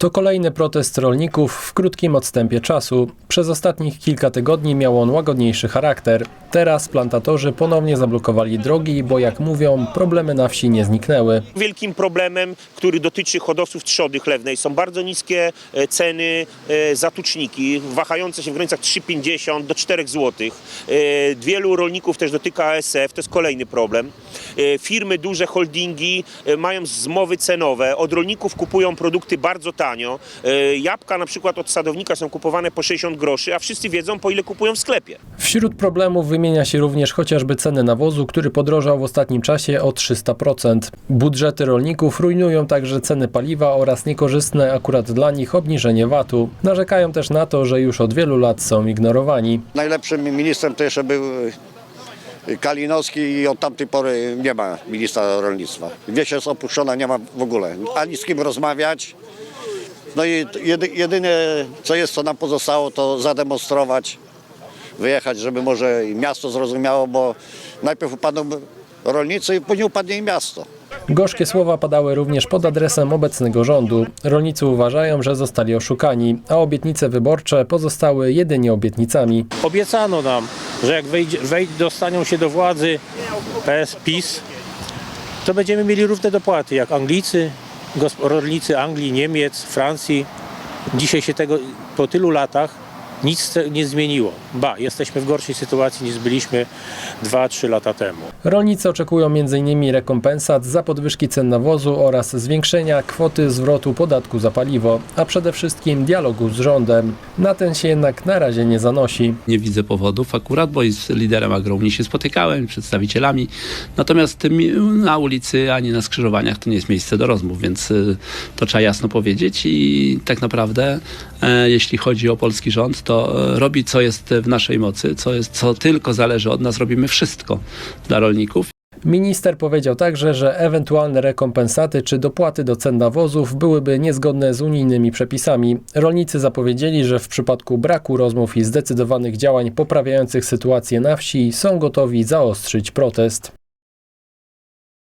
To kolejny protest rolników w krótkim odstępie czasu. Przez ostatnich kilka tygodni miał on łagodniejszy charakter. Teraz plantatorzy ponownie zablokowali drogi, bo jak mówią, problemy na wsi nie zniknęły. Wielkim problemem, który dotyczy hodowców trzody chlewnej są bardzo niskie e, ceny e, za tuczniki, wahające się w granicach 3,50 do 4 zł. Wielu rolników też dotyka ASF, to jest kolejny problem. E, Firmy, duże holdingi e, mają zmowy cenowe, od rolników kupują produkty bardzo tanio. E, Jabłka na przykład od sadownika są kupowane po 60 groszy, a wszyscy wiedzą po ile kupują w sklepie. Wśród problemów wymienia się również chociażby ceny nawozu, który podrożał w ostatnim czasie o 300%. Budżety rolników rujnują także ceny paliwa oraz niekorzystne akurat dla nich obniżenie VAT-u. Narzekają też na to, że już od wielu lat są ignorowani. Najlepszym ministrem to jeszcze był y, Kalinowski i od tamtej pory nie ma ministra rolnictwa. Wieś jest opuszczona, nie ma w ogóle ani z kim rozmawiać. No i jedy, jedyne co jest, co nam pozostało, to zademonstrować, wyjechać, żeby może i miasto zrozumiało, bo najpierw upadną rolnicy i później upadnie i miasto. Gorzkie słowa padały również pod adresem obecnego rządu. Rolnicy uważają, że zostali oszukani, a obietnice wyborcze pozostały jedynie obietnicami. Obiecano nam, że jak wejdzie, wejdzie, dostanią się do władzy PS, PiS, to będziemy mieli równe dopłaty jak Anglicy, rolnicy Anglii, Niemiec, Francji. Dzisiaj się tego po tylu latach nic nie zmieniło. Ba, jesteśmy w gorszej sytuacji niż byliśmy 2-3 lata temu. Rolnicy oczekują m.in. rekompensat za podwyżki cen nawozu oraz zwiększenia kwoty zwrotu podatku za paliwo, a przede wszystkim dialogu z rządem. Na ten się jednak na razie nie zanosi. Nie widzę powodów akurat, bo i z liderem agrounii się spotykałem, przedstawicielami. Natomiast tym na ulicy ani na skrzyżowaniach to nie jest miejsce do rozmów, więc y, to trzeba jasno powiedzieć i tak naprawdę e, jeśli chodzi o polski rząd, to e, robi co jest w naszej mocy, co, jest, co tylko zależy od nas, robimy wszystko dla rolników. Minister powiedział także, że ewentualne rekompensaty czy dopłaty do cen nawozów byłyby niezgodne z unijnymi przepisami. Rolnicy zapowiedzieli, że w przypadku braku rozmów i zdecydowanych działań poprawiających sytuację na wsi są gotowi zaostrzyć protest.